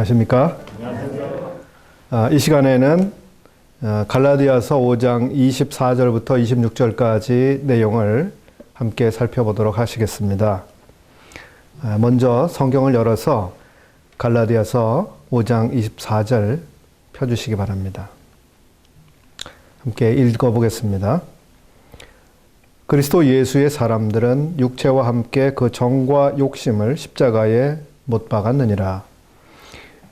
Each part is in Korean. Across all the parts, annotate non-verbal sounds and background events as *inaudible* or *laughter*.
안녕하십니까? 아, 이 시간에는 어, 갈라디아서 5장 24절부터 26절까지 내용을 함께 살펴보도록 하시겠습니다. 아, 먼저 성경을 열어서 갈라디아서 5장 24절 펴주시기 바랍니다. 함께 읽어보겠습니다. 그리스도 예수의 사람들은 육체와 함께 그 정과 욕심을 십자가에 못 박았느니라.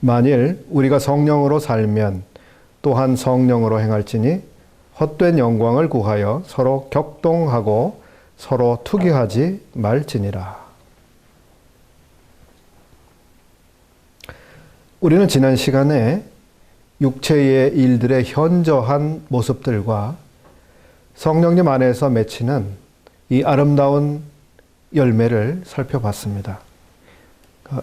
만일 우리가 성령으로 살면 또한 성령으로 행할지니 헛된 영광을 구하여 서로 격동하고 서로 투기하지 말지니라. 우리는 지난 시간에 육체의 일들의 현저한 모습들과 성령님 안에서 맺히는 이 아름다운 열매를 살펴봤습니다.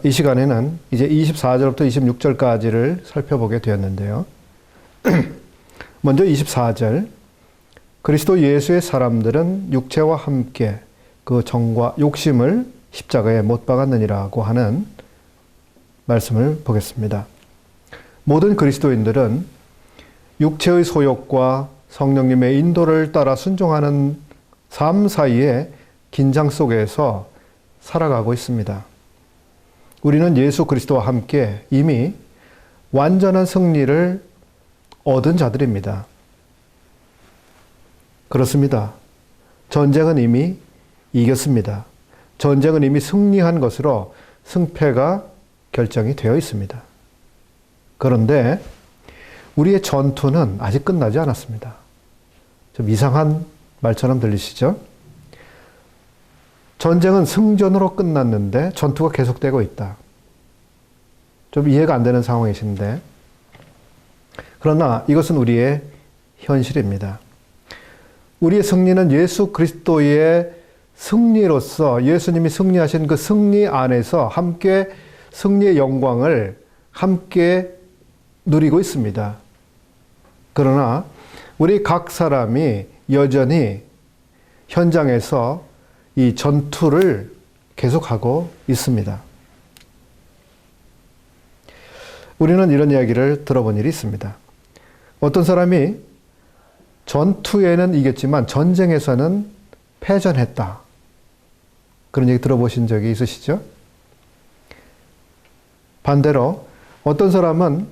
이 시간에는 이제 24절부터 26절까지를 살펴보게 되었는데요. *clears throat* 먼저 24절. 그리스도 예수의 사람들은 육체와 함께 그 정과 욕심을 십자가에 못 박았느니라고 하는 말씀을 보겠습니다. 모든 그리스도인들은 육체의 소욕과 성령님의 인도를 따라 순종하는 삶 사이에 긴장 속에서 살아가고 있습니다. 우리는 예수 그리스도와 함께 이미 완전한 승리를 얻은 자들입니다. 그렇습니다. 전쟁은 이미 이겼습니다. 전쟁은 이미 승리한 것으로 승패가 결정이 되어 있습니다. 그런데 우리의 전투는 아직 끝나지 않았습니다. 좀 이상한 말처럼 들리시죠? 전쟁은 승전으로 끝났는데 전투가 계속되고 있다. 좀 이해가 안 되는 상황이신데, 그러나 이것은 우리의 현실입니다. 우리의 승리는 예수 그리스도의 승리로서 예수님이 승리하신 그 승리 안에서 함께 승리의 영광을 함께 누리고 있습니다. 그러나 우리 각 사람이 여전히 현장에서 이 전투를 계속하고 있습니다. 우리는 이런 이야기를 들어본 일이 있습니다. 어떤 사람이 전투에는 이겼지만 전쟁에서는 패전했다. 그런 얘기 들어보신 적이 있으시죠? 반대로 어떤 사람은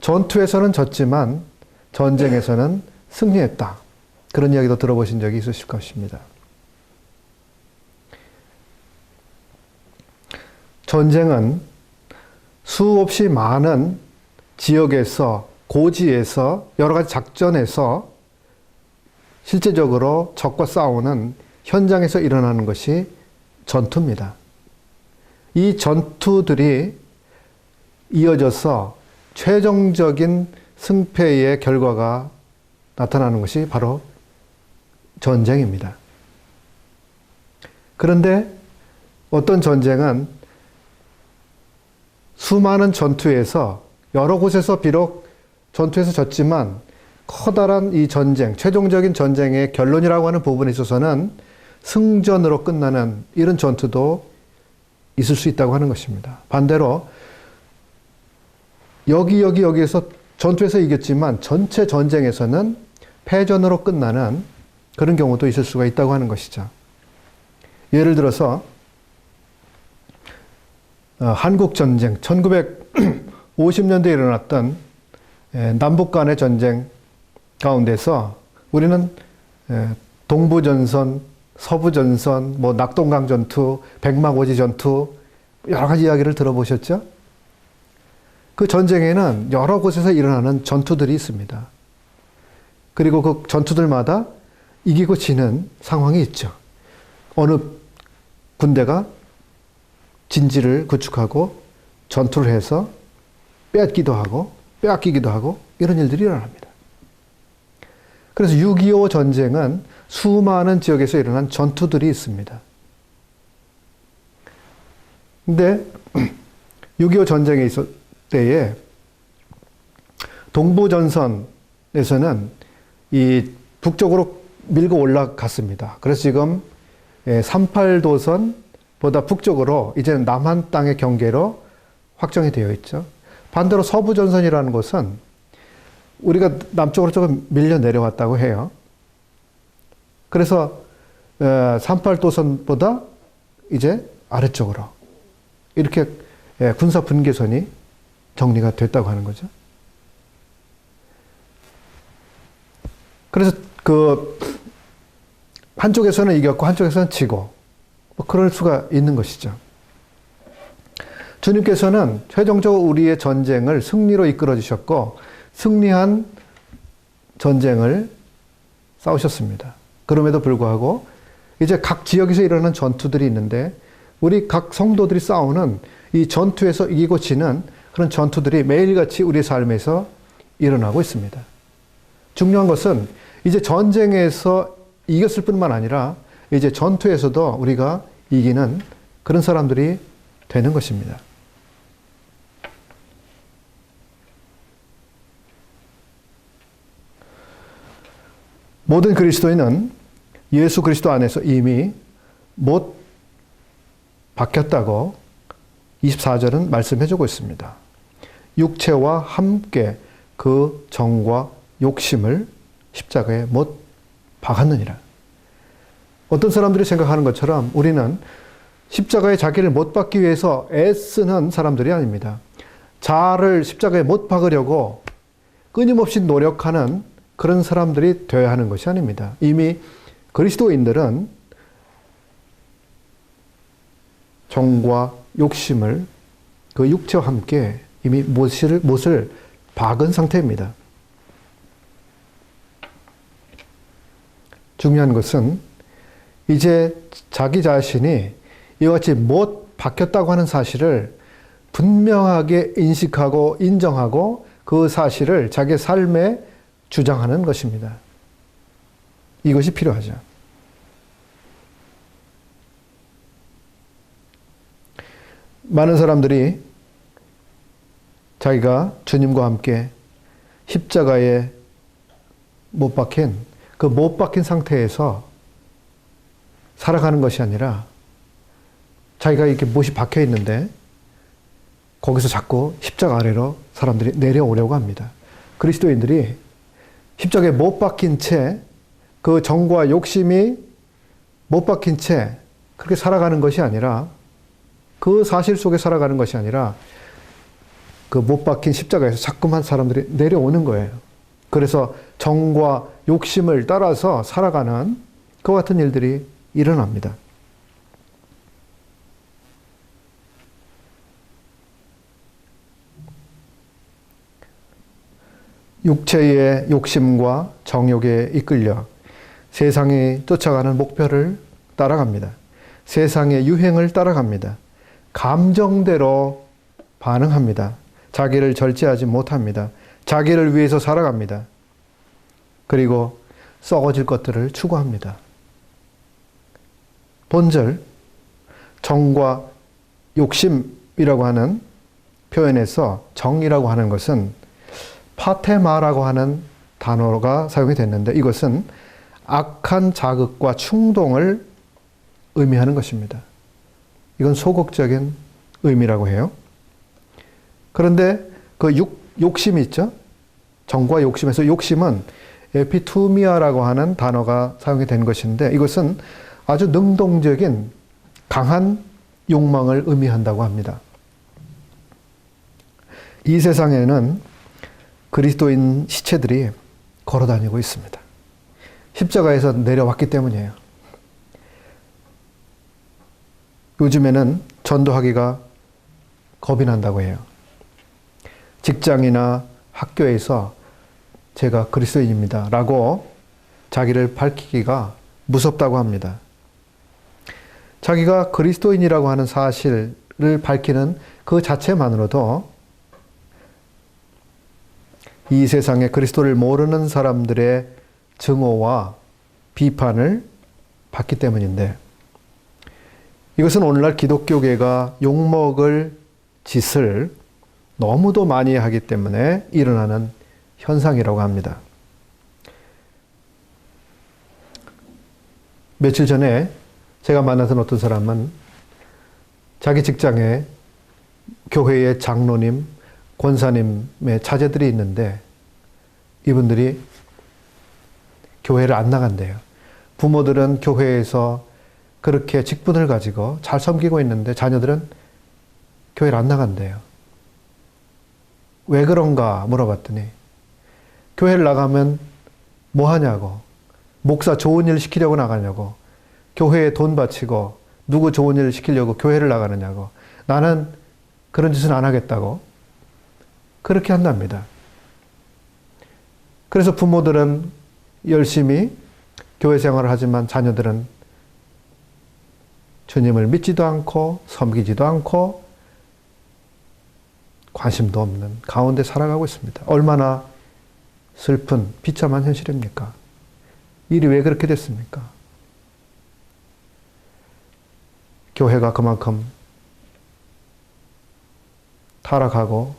전투에서는 졌지만 전쟁에서는 승리했다. 그런 이야기도 들어보신 적이 있으실 것입니다. 전쟁은 수없이 많은 지역에서 고지에서 여러 가지 작전에서 실제적으로 적과 싸우는 현장에서 일어나는 것이 전투입니다. 이 전투들이 이어져서 최종적인 승패의 결과가 나타나는 것이 바로 전쟁입니다. 그런데 어떤 전쟁은 수많은 전투에서 여러 곳에서 비록 전투에서 졌지만 커다란 이 전쟁, 최종적인 전쟁의 결론이라고 하는 부분에 있어서는 승전으로 끝나는 이런 전투도 있을 수 있다고 하는 것입니다. 반대로 여기 여기 여기에서 전투에서 이겼지만 전체 전쟁에서는 패전으로 끝나는 그런 경우도 있을 수가 있다고 하는 것이죠. 예를 들어서 어, 한국 전쟁 1950년대에 일어났던 남북 간의 전쟁 가운데서 우리는 동부 전선, 서부 전선, 뭐 낙동강 전투, 백마고지 전투 여러 가지 이야기를 들어보셨죠? 그 전쟁에는 여러 곳에서 일어나는 전투들이 있습니다. 그리고 그 전투들마다 이기고 지는 상황이 있죠. 어느 군대가 진지를 구축하고 전투를 해서 빼앗기도 하고 빼앗기기도 하고 이런 일들이 일어납니다. 그래서 6.25 전쟁은 수많은 지역에서 일어난 전투들이 있습니다. 근데 *clears throat* 6.25 전쟁에 있을 때에 동부전선에서는 이 북쪽으로 밀고 올라갔습니다. 그래서 지금 38도선 보다 북쪽으로 이제는 남한 땅의 경계로 확정이 되어 있죠. 반대로 서부 전선이라는 곳은 우리가 남쪽으로 조금 밀려 내려왔다고 해요. 그래서 38도선보다 이제 아래쪽으로 이렇게 예, 군사 분계선이 정리가 됐다고 하는 거죠. 그래서 그 한쪽에서는 이겼고 한쪽에서는 지고 뭐 그럴 수가 있는 것이죠. 주님께서는 최종적으로 우리의 전쟁을 승리로 이끌어 주셨고 승리한 전쟁을 싸우셨습니다. 그럼에도 불구하고 이제 각 지역에서 일어나는 전투들이 있는데 우리 각 성도들이 싸우는 이 전투에서 이기고 지는 그런 전투들이 매일같이 우리 삶에서 일어나고 있습니다. 중요한 것은 이제 전쟁에서 이겼을 뿐만 아니라 이제 전투에서도 우리가 이기는 그런 사람들이 되는 것입니다. 모든 그리스도인은 예수 그리스도 안에서 이미 못 박혔다고 24절은 말씀해 주고 있습니다. 육체와 함께 그 정과 욕심을 십자가에 못 박았느니라. 어떤 사람들이 생각하는 것처럼 우리는 십자가에 자기를 못 박기 위해서 애쓰는 사람들이 아닙니다. 자를 십자가에 못 박으려고 끊임없이 노력하는 그런 사람들이 되어야 하는 것이 아닙니다. 이미 그리스도인들은 정과 욕심을 그 육체와 함께 이미 못을, 못을 박은 상태입니다. 중요한 것은 이제 자기 자신이 이와 같이 못 박혔다고 하는 사실을 분명하게 인식하고 인정하고 그 사실을 자기 삶에 주장하는 것입니다. 이것이 필요하죠. 많은 사람들이 자기가 주님과 함께 십자가에 못 박힌 그 못 박힌 상태에서 살아가는 것이 아니라 자기가 이렇게 못이 박혀 있는데 거기서 자꾸 십자가 아래로 사람들이 내려오려고 합니다. 그리스도인들이 십자가에 못 박힌 채 그 정과 욕심이 못 박힌 채 그렇게 살아가는 것이 아니라 그 사실 속에 살아가는 것이 아니라 그 못 박힌 십자가에서 자꾸만 사람들이 내려오는 거예요. 그래서 정과 욕심을 따라서 살아가는 그 같은 일들이 일어납니다. 육체의 욕심과 정욕에 이끌려 세상이 쫓아가는 목표를 따라갑니다. 세상의 유행을 따라갑니다. 감정대로 반응합니다. 자기를 절제하지 못합니다. 자기를 위해서 살아갑니다. 그리고 썩어질 것들을 추구합니다. 본절, 정과 욕심이라고 하는 표현에서 정이라고 하는 것은 파테마라고 하는 단어가 사용이 됐는데 이것은 악한 자극과 충동을 의미하는 것입니다. 이건 소극적인 의미라고 해요. 그런데 그 욕, 욕심이 있죠? 정과 욕심에서 욕심은 에피투미아라고 하는 단어가 사용이 된 것인데 이것은 아주 능동적인 강한 욕망을 의미한다고 합니다. 이 세상에는 그리스도인 시체들이 걸어 다니고 있습니다. 십자가에서 내려왔기 때문이에요. 요즘에는 전도하기가 겁이 난다고 해요. 직장이나 학교에서 제가 그리스도인입니다. 라고 자기를 밝히기가 무섭다고 합니다. 자기가 그리스도인이라고 하는 사실을 밝히는 그 자체만으로도 이 세상에 그리스도를 모르는 사람들의 증오와 비판을 받기 때문인데 이것은 오늘날 기독교계가 욕먹을 짓을 너무도 많이 하기 때문에 일어나는 현상이라고 합니다. 며칠 전에 제가 만났던 어떤 사람은 자기 직장에 교회의 장로님, 권사님의 자제들이 있는데 이분들이 교회를 안 나간대요. 부모들은 교회에서 그렇게 직분을 가지고 잘 섬기고 있는데 자녀들은 교회를 안 나간대요. 왜 그런가 물어봤더니 교회를 나가면 뭐 하냐고 목사 좋은 일 시키려고 나가냐고 교회에 돈 바치고 누구 좋은 일 시키려고 교회를 나가느냐고 나는 그런 짓은 안 하겠다고 그렇게 한답니다. 그래서 부모들은 열심히 교회 생활을 하지만 자녀들은 주님을 믿지도 않고 섬기지도 않고 관심도 없는 가운데 살아가고 있습니다. 얼마나 슬픈 비참한 현실입니까? 일이 왜 그렇게 됐습니까? 교회가 그만큼 타락하고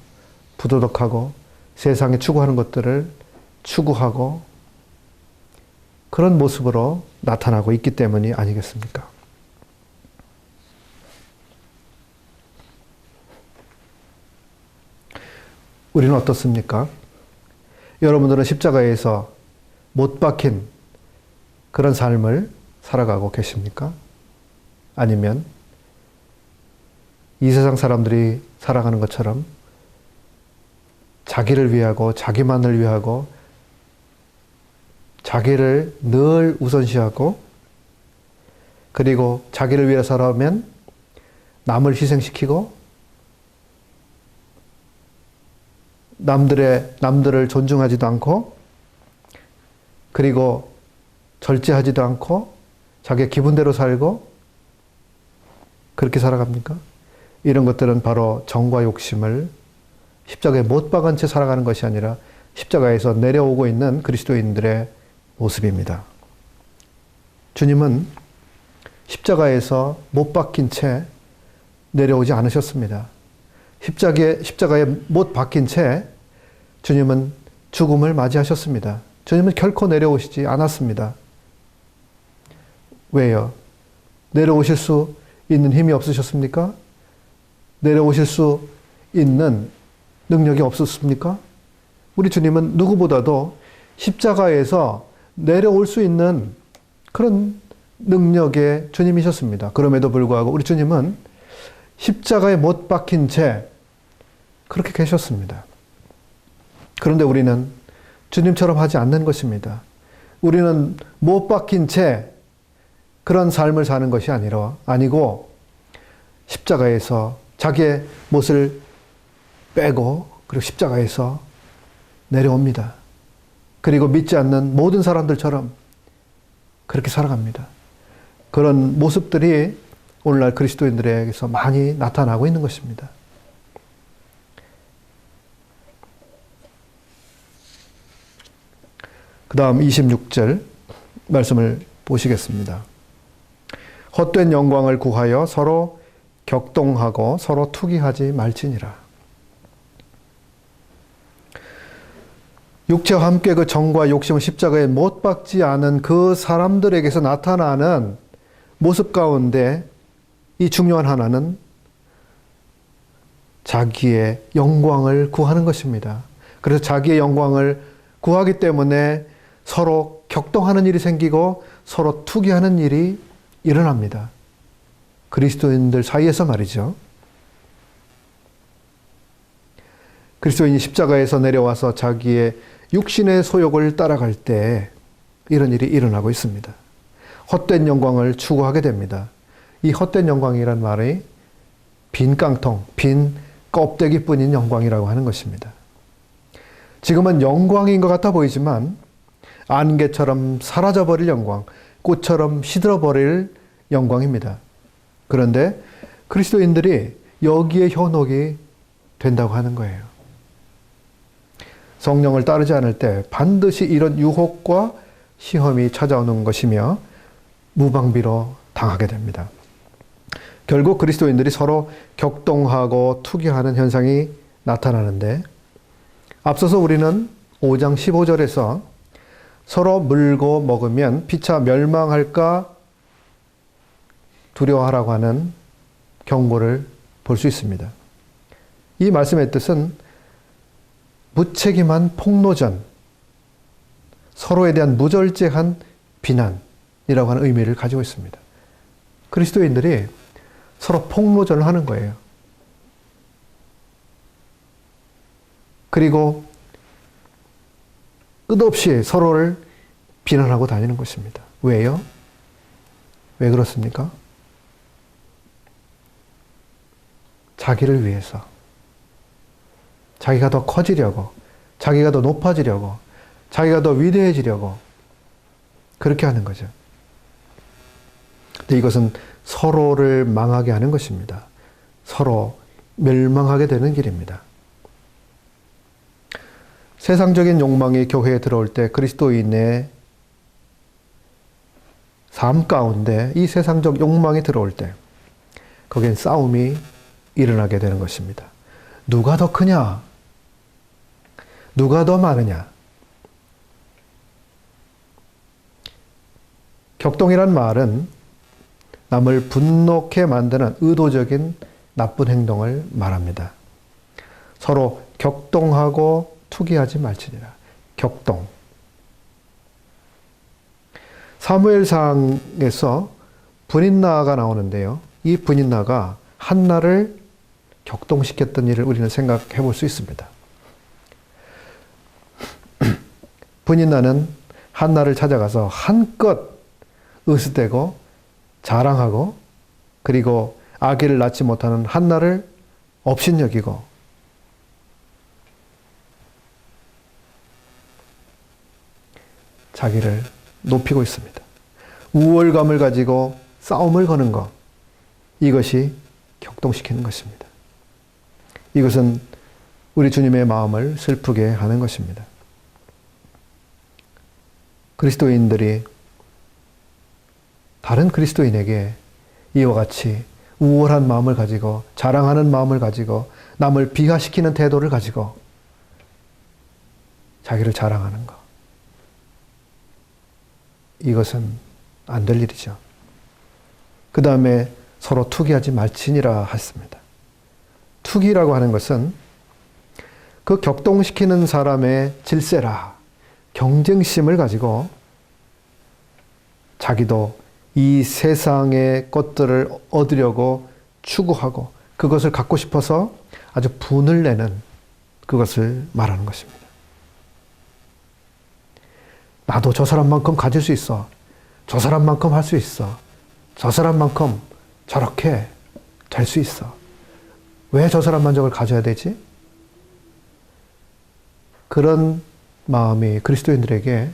부도덕하고 세상에 추구하는 것들을 추구하고 그런 모습으로 나타나고 있기 때문이 아니겠습니까? 우리는 어떻습니까? 여러분들은 십자가에서 못 박힌 그런 삶을 살아가고 계십니까? 아니면 이 세상 사람들이 살아가는 것처럼 자기를 위하고 자기만을 위하고 자기를 늘 우선시하고 그리고 자기를 위해 살아오면 남을 희생시키고 남들의 남들을 존중하지도 않고 그리고 절제하지도 않고 자기 기분대로 살고 그렇게 살아갑니까? 이런 것들은 바로 정과 욕심을 십자가에 못 박은 채 살아가는 것이 아니라 십자가에서 내려오고 있는 그리스도인들의 모습입니다. 주님은 십자가에서 못 박힌 채 내려오지 않으셨습니다. 십자가에, 십자가에 못 박힌 채 주님은 죽음을 맞이하셨습니다. 주님은 결코 내려오시지 않았습니다. 왜요? 내려오실 수 있는 힘이 없으셨습니까? 내려오실 수 있는 능력이 없었습니까? 우리 주님은 누구보다도 십자가에서 내려올 수 있는 그런 능력의 주님이셨습니다. 그럼에도 불구하고 우리 주님은 십자가에 못 박힌 채 그렇게 계셨습니다. 그런데 우리는 주님처럼 하지 않는 것입니다. 우리는 못 박힌 채 그런 삶을 사는 것이 아니라 아니고 십자가에서 자기의 못을 빼고 그리고 십자가에서 내려옵니다. 그리고 믿지 않는 모든 사람들처럼 그렇게 살아갑니다. 그런 모습들이 오늘날 그리스도인들에게서 많이 나타나고 있는 것입니다. 그 다음 26절 말씀을 보시겠습니다. 헛된 영광을 구하여 서로 격동하고 서로 투기하지 말지니라. 육체와 함께 그 정과 욕심을 십자가에 못 박지 않은 그 사람들에게서 나타나는 모습 가운데 이 중요한 하나는 자기의 영광을 구하는 것입니다. 그래서 자기의 영광을 구하기 때문에 서로 격동하는 일이 생기고 서로 투기하는 일이 일어납니다. 그리스도인들 사이에서 말이죠. 그리스도인이 십자가에서 내려와서 자기의 육신의 소욕을 따라갈 때 이런 일이 일어나고 있습니다. 헛된 영광을 추구하게 됩니다. 이 헛된 영광이란 말이 빈 깡통, 빈 껍데기 뿐인 영광이라고 하는 것입니다. 지금은 영광인 것 같아 보이지만 안개처럼 사라져버릴 영광, 꽃처럼 시들어버릴 영광입니다. 그런데 그리스도인들이 여기에 현혹이 된다고 하는 거예요. 성령을 따르지 않을 때 반드시 이런 유혹과 시험이 찾아오는 것이며 무방비로 당하게 됩니다. 결국 그리스도인들이 서로 격동하고 투기하는 현상이 나타나는데 앞서서 우리는 5장 15절에서 서로 물고 먹으면 피차 멸망할까 두려워하라고 하는 경고를 볼 수 있습니다. 이 말씀의 뜻은 무책임한 폭로전, 서로에 대한 무절제한 비난이라고 하는 의미를 가지고 있습니다. 그리스도인들이 서로 폭로전을 하는 거예요. 그리고 끝없이 서로를 비난하고 다니는 것입니다. 왜요? 왜 그렇습니까? 자기를 위해서. 자기가 더 커지려고, 자기가 더 높아지려고, 자기가 더 위대해지려고, 그렇게 하는 거죠. 근데 이것은 서로를 망하게 하는 것입니다. 서로 멸망하게 되는 길입니다. 세상적인 욕망이 교회에 들어올 때 그리스도인의 삶 가운데 이 세상적 욕망이 들어올 때 거기엔 싸움이 일어나게 되는 것입니다. 누가 더 크냐? 누가 더 많으냐? 격동이란 말은 남을 분노케 만드는 의도적인 나쁜 행동을 말합니다. 서로 격동하고 투기하지 말지니라. 격동. 사무엘상에서 분인나가 나오는데요. 이 분인나가 한나를 격동시켰던 일을 우리는 생각해 볼 수 있습니다. *clears throat* 분인나는 한나를 찾아가서 한껏 으스대고 자랑하고 그리고 아기를 낳지 못하는 한나를 업신여기고 자기를 높이고 있습니다. 우월감을 가지고 싸움을 거는 것 이것이 격동시키는 것입니다. 이것은 우리 주님의 마음을 슬프게 하는 것입니다. 그리스도인들이 다른 그리스도인에게 이와 같이 우월한 마음을 가지고 자랑하는 마음을 가지고 남을 비하시키는 태도를 가지고 자기를 자랑하는 것. 이것은 안 될 일이죠. 그 다음에 서로 투기하지 말지니라 했습니다. 투기라고 하는 것은 그 격동시키는 사람의 질세라, 경쟁심을 가지고 자기도 이 세상의 것들을 얻으려고 추구하고 그것을 갖고 싶어서 아주 분을 내는 그것을 말하는 것입니다. 나도 저 사람만큼 가질 수 있어. 저 사람만큼 할 수 있어. 저 사람만큼 저렇게 될 수 있어. 왜 저 사람만 저걸 가져야 되지? 그런 마음이 그리스도인들에게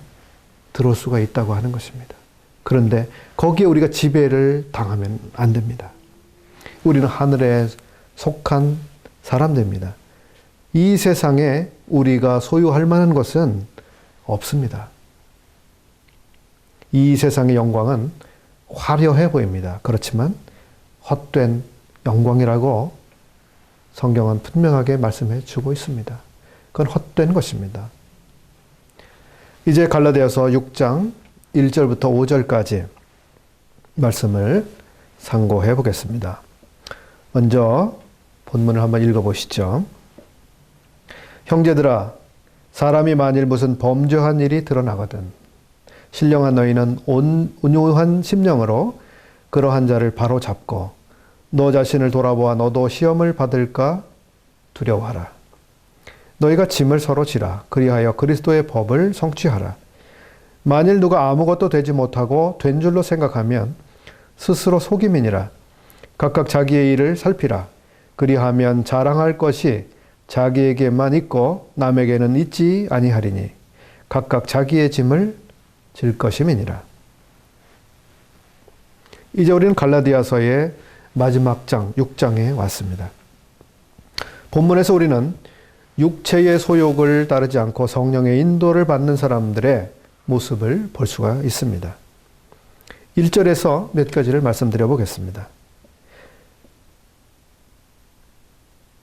들어올 수가 있다고 하는 것입니다. 그런데 거기에 우리가 지배를 당하면 안 됩니다. 우리는 하늘에 속한 사람들입니다. 이 세상에 우리가 소유할 만한 것은 없습니다. 이 세상의 영광은 화려해 보입니다. 그렇지만 헛된 영광이라고 성경은 분명하게 말씀해 주고 있습니다. 그건 헛된 것입니다. 이제 갈라디아서 6장 1절부터 5절까지 말씀을 상고해 보겠습니다. 먼저 본문을 한번 읽어 보시죠. 형제들아 사람이 만일 무슨 범죄한 일이 드러나거든 신령한 너희는 온, 온유한 심령으로 그러한 자를 바로 잡고 너 자신을 돌아보아 너도 시험을 받을까 두려워하라. 너희가 짐을 서로 지라. 그리하여 그리스도의 법을 성취하라. 만일 누가 아무것도 되지 못하고 된 줄로 생각하면 스스로 속임이니라. 각각 자기의 일을 살피라. 그리하면 자랑할 것이 자기에게만 있고 남에게는 있지 아니하리니 각각 자기의 짐을 질 것임이니라. 이제 우리는 갈라디아서의 마지막 장 6장에 왔습니다. 본문에서 우리는 육체의 소욕을 따르지 않고 성령의 인도를 받는 사람들의 모습을 볼 수가 있습니다. 1절에서 몇 가지를 말씀드려 보겠습니다.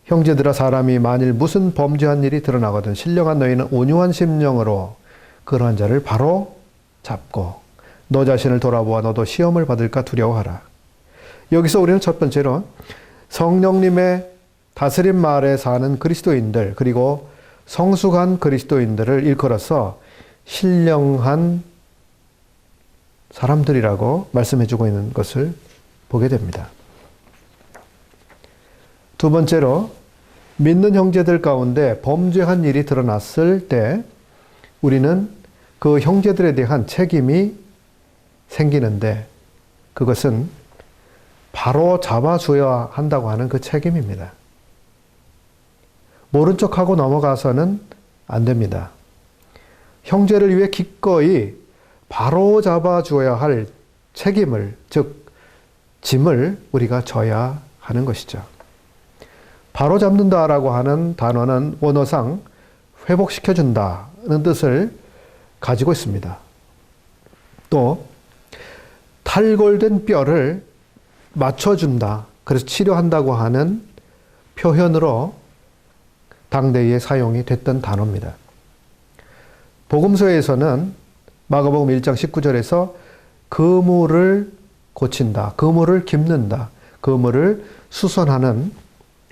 형제들아 사람이 만일 무슨 범죄한 일이 드러나거든 신령한 너희는 온유한 심령으로 그러한 자를 바로 잡고 너 자신을 돌아보아 너도 시험을 받을까 두려워하라. 여기서 우리는 첫 번째로 성령님의 다스림 마을에 사는 그리스도인들 그리고 성숙한 그리스도인들을 일컬어서 신령한 사람들이라고 말씀해주고 있는 것을 보게 됩니다. 두 번째로 믿는 형제들 가운데 범죄한 일이 드러났을 때 우리는 그 형제들에 대한 책임이 생기는데 그것은 바로 잡아줘야 한다고 하는 그 책임입니다. 모른 척하고 넘어가서는 안 됩니다. 형제를 위해 기꺼이 바로 잡아주어야 할 책임을, 즉, 짐을 우리가 져야 하는 것이죠. 바로 잡는다라고 하는 단어는 원어상 회복시켜준다는 뜻을 가지고 있습니다. 또, 탈골된 뼈를 맞춰준다. 그래서 치료한다고 하는 표현으로 당대에 사용이 됐던 단어입니다. 복음서에서는 마가복음 1장 19절에서 그물을 고친다, 그물을 깁는다, 그물을 수선하는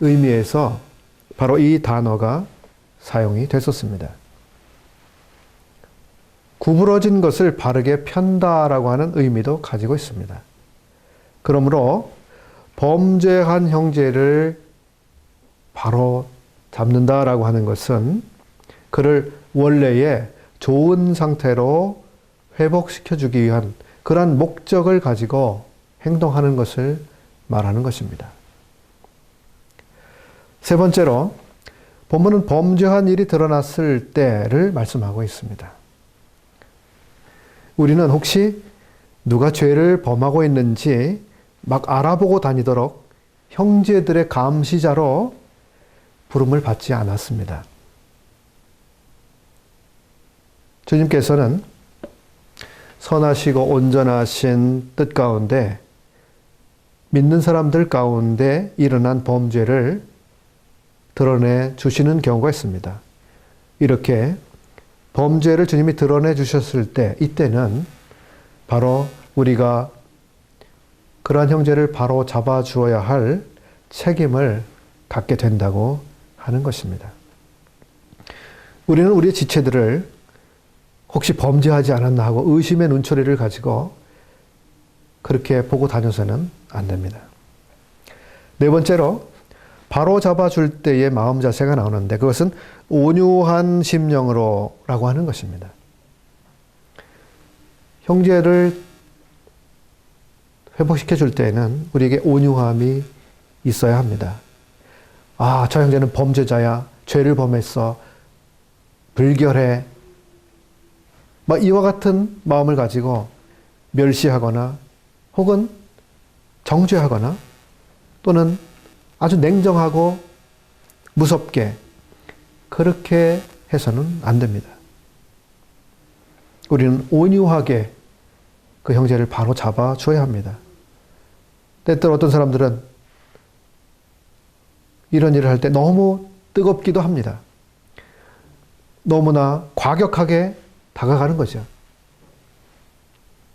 의미에서 바로 이 단어가 사용이 됐었습니다. 구부러진 것을 바르게 편다라고 하는 의미도 가지고 있습니다. 그러므로 범죄한 형제를 바로 잡는다라고 하는 것은 그를 원래의 좋은 상태로 회복시켜 주기 위한 그러한 목적을 가지고 행동하는 것을 말하는 것입니다. 세 번째로 본문은 범죄한 일이 드러났을 때를 말씀하고 있습니다. 우리는 혹시 누가 죄를 범하고 있는지 막 알아보고 다니도록 형제들의 감시자로 부름을 받지 않았습니다. 주님께서는 선하시고 온전하신 뜻 가운데 믿는 사람들 가운데 일어난 범죄를 드러내 주시는 경우가 있습니다. 이렇게 범죄를 주님이 드러내 주셨을 때, 이때는 바로 우리가 그러한 형제를 바로 잡아 주어야 할 책임을 갖게 된다고 하는 것입니다. 우리는 우리의 지체들을 혹시 범죄하지 않았나 하고 의심의 눈초리를 가지고 그렇게 보고 다녀서는 안 됩니다. 네 번째로 바로 잡아줄 때의 마음 자세가 나오는데 그것은 온유한 심령으로라고 하는 것입니다. 형제를 회복시켜 줄 때에는 우리에게 온유함이 있어야 합니다. 아, 저 형제는 범죄자야. 죄를 범했어. 불결해. 막 이와 같은 마음을 가지고 멸시하거나 혹은 정죄하거나 또는 아주 냉정하고 무섭게 그렇게 해서는 안 됩니다. 우리는 온유하게 그 형제를 바로 잡아 줘야 합니다. 때때로 어떤 사람들은 이런 일을 할 때 너무 뜨겁기도 합니다. 너무나 과격하게 다가가는 거죠.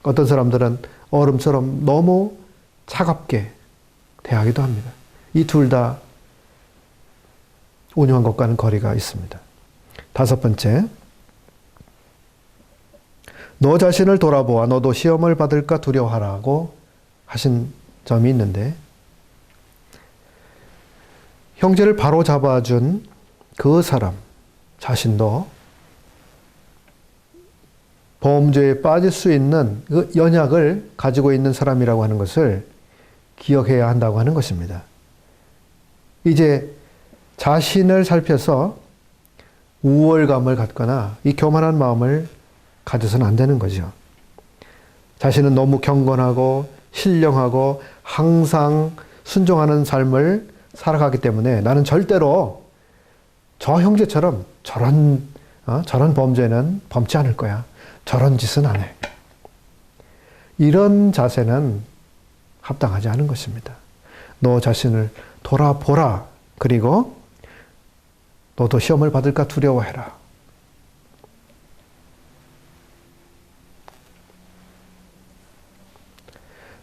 어떤 사람들은 얼음처럼 너무 차갑게 대하기도 합니다. 이 둘 다 온유한 것과는 거리가 있습니다. 다섯 번째, 너 자신을 돌아보아 너도 시험을 받을까 두려워하라고 하신 점이 있는데, 형제를 바로 잡아준 그 사람 자신도 범죄에 빠질 수 있는 그 연약을 가지고 있는 사람이라고 하는 것을 기억해야 한다고 하는 것입니다. 이제 자신을 살펴서 우월감을 갖거나 이 교만한 마음을 가져서는 안 되는 거죠. 자신은 너무 경건하고 신령하고 항상 순종하는 삶을 살아가기 때문에 나는 절대로 저 형제처럼 저런 어? 저런 범죄는 범치 않을 거야. 저런 짓은 안 해. 이런 자세는 합당하지 않은 것입니다. 너 자신을 돌아보라. 그리고 너도 시험을 받을까 두려워해라.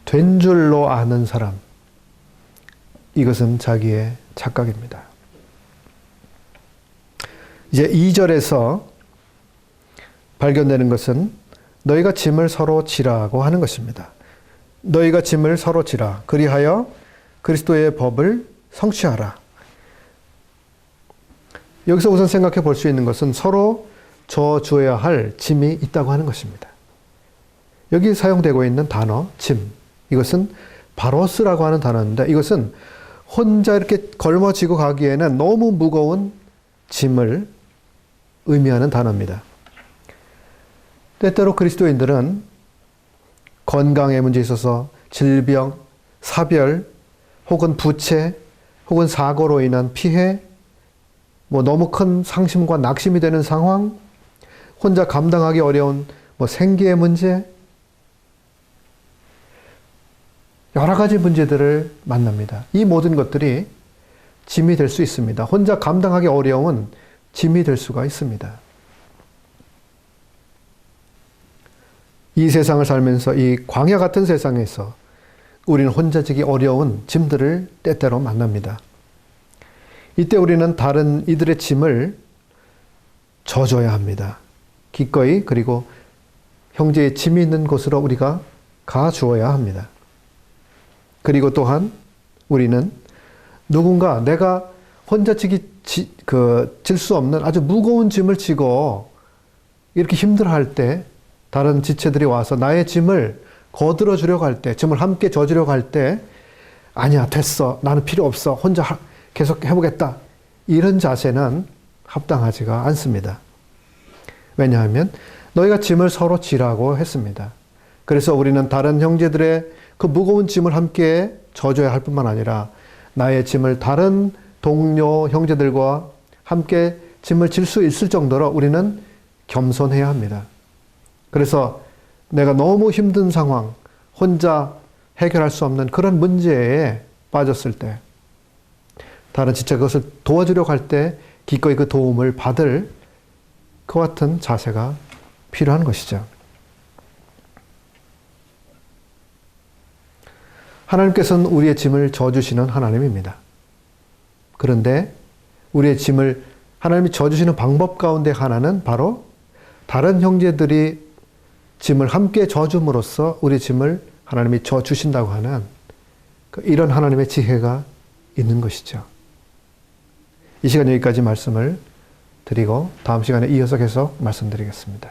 된 줄로 아는 사람. 이것은 자기의 착각입니다. 이제 2절에서 발견되는 것은 너희가 짐을 서로 지라고 하는 것입니다. 너희가 짐을 서로 지라. 그리하여 그리스도의 법을 성취하라. 여기서 우선 생각해 볼 수 있는 것은 서로 져줘야 할 짐이 있다고 하는 것입니다. 여기 사용되고 있는 단어, 짐. 이것은 바로스라고 하는 단어인데 이것은 혼자 이렇게 걸머지고 가기에는 너무 무거운 짐을 의미하는 단어입니다. 때때로 그리스도인들은 건강의 문제에 있어서 질병, 사별, 혹은 부채, 혹은 사고로 인한 피해, 뭐 너무 큰 상심과 낙심이 되는 상황, 혼자 감당하기 어려운 뭐 생계의 문제, 여러 가지 문제들을 만납니다. 이 모든 것들이 짐이 될 수 있습니다. 혼자 감당하기 어려운 짐이 될 수가 있습니다. 이 세상을 살면서 이 광야 같은 세상에서 우리는 혼자 지기 어려운 짐들을 때때로 만납니다. 이때 우리는 다른 이들의 짐을 져줘야 합니다. 기꺼이 그리고 형제의 짐이 있는 곳으로 우리가 가 주어야 합니다. 그리고 또한 우리는 누군가 내가 혼자 지기 그 질 수 없는 아주 무거운 짐을 지고 이렇게 힘들어 할 때 다른 지체들이 와서 나의 짐을 거들어 주려고 할 때, 짐을 함께 져주려고 할 때, 아니야, 됐어. 나는 필요 없어. 혼자 계속 해보겠다. 이런 자세는 합당하지가 않습니다. 왜냐하면 너희가 짐을 서로 지라고 했습니다. 그래서 우리는 다른 형제들의 그 무거운 짐을 함께 져줘야 할 뿐만 아니라 나의 짐을 다른 동료 형제들과 함께 짐을 질 수 있을 정도로 우리는 겸손해야 합니다. 그래서 내가 너무 힘든 상황, 혼자 해결할 수 없는 그런 문제에 빠졌을 때, 다른 지체 그것을 도와주려고 할 때 기꺼이 그 도움을 받을 그 같은 자세가 필요한 것이죠. 하나님께서는 우리의 짐을 져주시는 하나님입니다. 그런데 우리의 짐을 하나님이 져주시는 방법 가운데 하나는 바로 다른 형제들이 짐을 함께 져줌으로써 우리 짐을 하나님이 져 주신다고 하는 그 이런 하나님의 지혜가 있는 것이죠. 이 시간 여기까지 말씀을 드리고 다음 시간에 이어서 계속 말씀드리겠습니다.